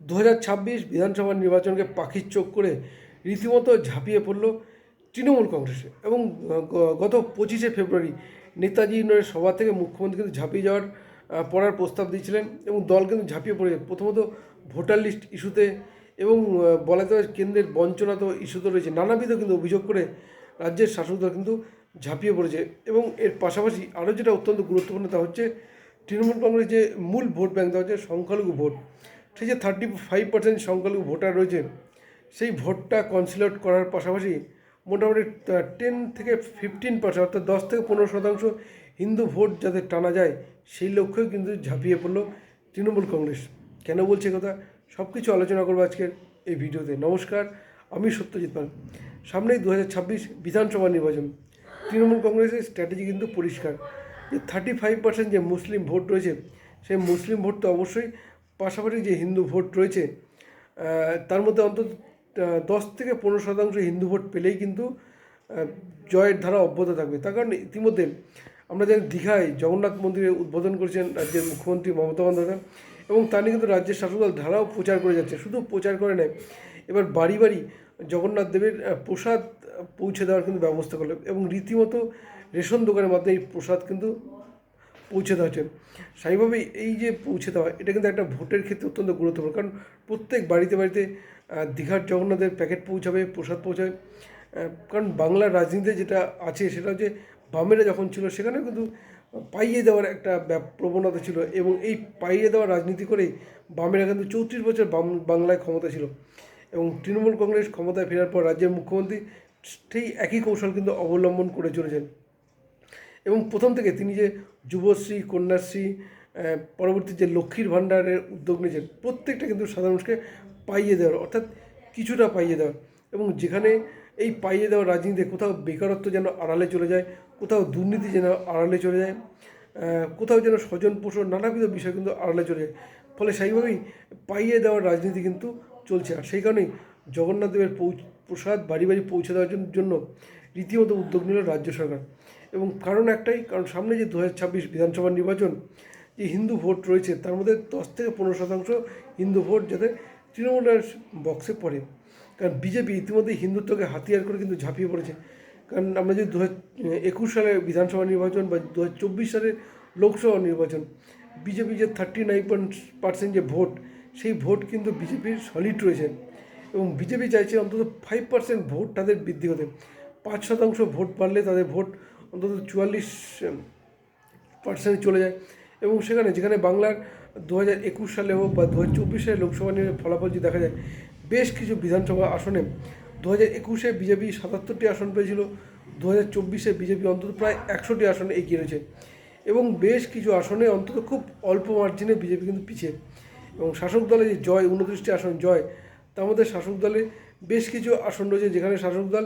দু হাজার ছাব্বিশ বিধানসভা নির্বাচনকে পাখির চোখ করে রীতিমতো ঝাঁপিয়ে পড়ল তৃণমূল কংগ্রেসে এবং গত পঁচিশে ফেব্রুয়ারি নেতাজি ইন্ডোরের সভা থেকে মুখ্যমন্ত্রী কিন্তু ঝাঁপিয়ে যাওয়ার পড়ার প্রস্তাব দিয়েছিলেন এবং দল কিন্তু ঝাঁপিয়ে পড়ে প্রথমত ভোটার লিস্ট ইস্যুতে এবং বলা যায় কেন্দ্রের বঞ্চনা তো ইস্যুতে রয়েছে। নানাবিধ কিন্তু অভিযোগ করে রাজ্যের শাসক দল কিন্তু ঝাঁপিয়ে পড়েছে এবং এর পাশাপাশি আরও যেটা অত্যন্ত গুরুত্বপূর্ণ তা হচ্ছে তৃণমূল কংগ্রেস যে মূল ভোট ব্যাংক তা হচ্ছে সংখ্যালঘু ভোট। সেই যে থার্টি ফাইভ পার্সেন্ট সংখ্যালঘু ভোটার রয়েছে সেই ভোটটা কনসিলার করার পাশাপাশি মোটামুটি টেন থেকে ফিফটিন পার্সেন্ট অর্থাৎ দশ থেকে পনেরো শতাংশ হিন্দু ভোট যাতে টানা যায়, সেই লক্ষ্যেও কিন্তু ঝাঁপিয়ে পড়ল তৃণমূল কংগ্রেস। কেন বলছে কথা? সব কিছু আলোচনা করব আজকের এই ভিডিওতে। নমস্কার, আমি সত্যজিৎ পাল। সামনেই দু ছাব্বিশ বিধানসভা নির্বাচন। তৃণমূল কংগ্রেসের স্ট্র্যাটেজি কিন্তু পরিষ্কার। যে থার্টি ফাইভ পার্সেন্ট যে মুসলিম ভোট রয়েছে, সেই মুসলিম ভোট তো অবশ্যই পাশাপাশি যে হিন্দু ভোট রয়েছে তার মধ্যে অন্তত দশ থেকে পনেরো শতাংশ হিন্দু ভোট পেলেই কিন্তু জয়ের ধারা অব্যাহত থাকবে। তার কারণ ইতিমধ্যে আমরা জানি দীঘায় জগন্নাথ মন্দিরে উদ্বোধন করেছেন রাজ্যের মুখ্যমন্ত্রী মমতা বন্দ্যোপাধ্যায় এবং তা নিয়ে কিন্তু রাজ্যের শাসক দল ধারাও প্রচার করে যাচ্ছে। শুধু প্রচার করে নেয়, এবার বাড়ি বাড়ি জগন্নাথ দেবের প্রসাদ পৌঁছে দেওয়ার কিন্তু ব্যবস্থা করল এবং রীতিমতো রেশন দোকানের মাধ্যমে এই প্রসাদ কিন্তু পৌঁছে দেওয়া হচ্ছে। স্বাভাবিকভাবেই এই যে পৌঁছে দেওয়া, এটা কিন্তু একটা ভোটের ক্ষেত্রে অত্যন্ত গুরুত্বপূর্ণ। কারণ প্রত্যেক বাড়িতে বাড়িতে দীঘার জগন্নাথের প্যাকেট পৌঁছাবে, প্রসাদ পৌঁছাবে। কারণ বাংলার রাজনীতিতে যেটা আছে সেটা হচ্ছে, বামেরা যখন ছিল সেখানে কিন্তু পাইয়ে দেওয়ার একটা প্রবণতা ছিল এবং এই পাইয়ে দেওয়ার রাজনীতি করেই বামেরা কিন্তু চৌত্রিশ বছর বাম, বাংলায় ক্ষমতা ছিল। এবং তৃণমূল কংগ্রেস ক্ষমতায় ফেরার পর রাজ্যের মুখ্যমন্ত্রী সেই একই কৌশল কিন্তু অবলম্বন করে চলেছেন। এবং প্রথম থেকে তিনি যে যুবশ্রী, কন্যাশ্রী পরবর্তী যে লক্ষ্মীর ভাণ্ডারের উদ্যোগ নিয়েছেন, প্রত্যেকটা কিন্তু সাধারণ মানুষকে পাইয়ে দেওয়ার, অর্থাৎ কিছুটা পাইয়ে দেওয়ার। এবং যেখানে এই পাইয়ে দেওয়ার রাজনীতিতে কোথাও বেকারত্ব যেন আড়ালে চলে যায়, কোথাও দুর্নীতি যেন আড়ালে চলে যায় কোথাও যেন স্বজন পোষণ নানাবিধ বিষয় কিন্তু আড়ালে চলে যায়। ফলে সেইভাবেই পাইয়ে দেওয়ার রাজনীতি কিন্তু চলছে। আর সেই কারণেই জগন্নাথ দেবের প্রসাদ বাড়ি বাড়ি পৌঁছে দেওয়ার জন্য রীতিমতো উদ্যোগ নিল রাজ্য সরকার। এবং কারণ একটাই, কারণ সামনে যে দু হাজার ছাব্বিশ বিধানসভা নির্বাচন, যে হিন্দু ভোট রয়েছে, তার মধ্যে দশ থেকে পনেরো শতাংশ হিন্দু ভোট যাতে তৃণমূলের বক্সে পড়ে। কারণ বিজেপি ইতিমধ্যেই হিন্দুত্বকে হাতিয়ার করে কিন্তু ঝাঁপিয়ে পড়েছে। কারণ আমরা যদি দু একুশ সালে বিধানসভা নির্বাচন বা দু চব্বিশ সালের লোকসভা নির্বাচন, বিজেপি যে থার্টি নাইন পয়েন্ট পার্সেন্ট যে ভোট, সেই ভোট কিন্তু বিজেপির সলিড রয়েছে। এবং বিজেপি চাইছে অন্তত ফাইভ পার্সেন্ট ভোট তাদের বৃদ্ধি হতে পাঁচ শতাংশ ভোট বাড়লে তাদের ভোট অন্তত চুয়াল্লিশ পার্সেন্ট চলে যায়। এবং সেখানে, যেখানে বাংলার দু হাজার একুশ সালে হোক বা দু হাজার চব্বিশ সালে লোকসভা নিয়ে ফলাফল যদি দেখা যায়, বেশ কিছু বিধানসভা আসনে দু হাজার একুশে বিজেপি সাতাত্তরটি আসন পেয়েছিল, দু হাজার চব্বিশে বিজেপি অন্তত প্রায় একশোটি আসনে এগিয়ে রয়েছে। এবং বেশ কিছু আসনে অন্তত খুব অল্প মার্জিনে বিজেপি কিন্তু পিছিয়ে। এবং শাসক দলে যে জয় উনত্রিশটি আসন জয়, তার মধ্যে শাসক দলে বেশ কিছু আসন রয়েছে, যেখানে শাসক দল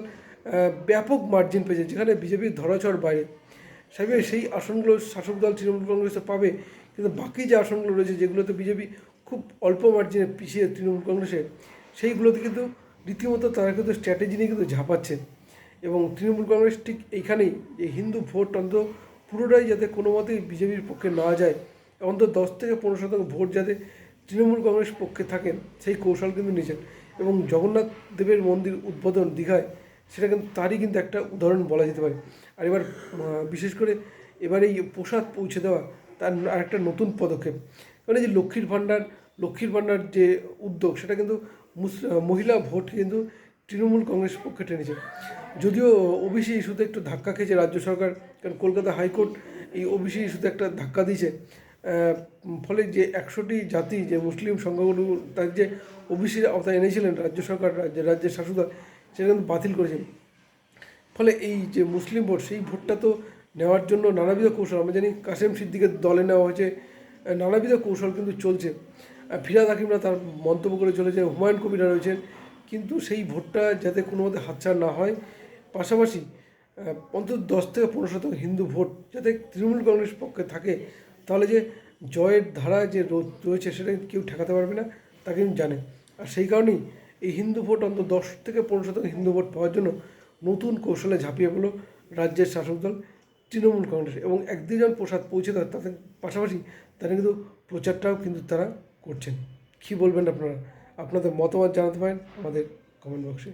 ব্যাপক মার্জিন পেয়েছে যেখানে বিজেপির ধরাচড় বাইরে। সাহেবের সেই আসনগুলো শাসক দল, তৃণমূল কংগ্রেসে পাবে, কিন্তু বাকি যে আসনগুলো রয়েছে, যেগুলোতে বিজেপি খুব অল্প মার্জিনে পিছিয়ে তৃণমূল কংগ্রেসে, সেইগুলোতে কিন্তু রীতিমতো তারা কিন্তু স্ট্র্যাটেজি নিয়ে কিন্তু ঝাঁপাচ্ছে এবং তৃণমূল কংগ্রেস ঠিক এইখানেই যে হিন্দু ভোট অন্তত পুরোটাই যাতে কোনো মতেই বিজেপির পক্ষে না যায়, অন্তত দশ থেকে পনেরো শতাংশ ভোট যাতে তৃণমূল কংগ্রেস পক্ষে থাকেন, সেই কৌশল কিন্তু নিয়েছেন। এবং জগন্নাথ দেবের মন্দির উদ্বোধন দীঘায় সেটা কিন্তু তারই কিন্তু একটা উদাহরণ বলা যেতে পারে। আর এবার বিশেষ করে এবার এই প্রসাদ পৌঁছে দেওয়া তার আরেকটা নতুন পদক্ষেপ। এই যে লক্ষ্মীর ভাণ্ডার লক্ষ্মীর ভাণ্ডার যে উদ্যোগ, সেটা কিন্তু মহিলা ভোট কিন্তু তৃণমূল কংগ্রেস পক্ষে টেনেছে। যদিও ওবিসি ইস্যুতে একটু ধাক্কা খেয়েছে রাজ্য সরকার, কারণ কলকাতা হাইকোর্ট এই ওবিসি ইস্যুতে একটা ধাক্কা দিয়েছে। ফলে যে একশোটি জাতি, যে মুসলিম সংখ্যাগুলো তার যে ওবিসির আওতায় এনেছিলেন রাজ্য সরকার রাজ্য রাজ্যের শাসক দল সেটা কিন্তু বাতিল করেছেন। ফলে এই যে মুসলিম ভোট, সেই ভোটটা তো নেওয়ার জন্য নানাবিধ কৌশল, আমরা জানি কাসেম সিদ্দিকের দলে নেওয়া হয়েছে নানাবিধ কৌশল কিন্তু চলছে। ফিরাদ হাকিমরা তার মন্তব্য করে চলেছে, হুমায়ুন কবিরা রয়েছেন, কিন্তু সেই ভোটটা যাতে কোনো মতে হাতছাড়া না হয়, পাশাপাশি অন্তত দশ থেকে পনেরো শতাংশ হিন্দু ভোট যাতে তৃণমূল কংগ্রেস পক্ষে থাকে, তাহলে যে জয়ের ধারা যে রয়েছে সেটা কেউ ঠেকাতে পারবে না, তা কিন্তু জানে। আর সেই কারণেই এই হিন্দু ভোট অন্তত দশ থেকে পনেরো শতাংশ হিন্দু ভোট পাওয়ার জন্য নতুন কৌশলে ঝাঁপিয়ে পড়ল রাজ্যের শাসক দল তৃণমূল কংগ্রেস এবং এক দুজন প্রসাদ পৌঁছে দেওয়ার তাদের পাশাপাশি তারা কিন্তু প্রচারটাও কিন্তু তারা করছেন। কী বলবেন আপনারা? আপনাদের মতামত জানাতে পারেন আমাদের কমেন্ট বক্সে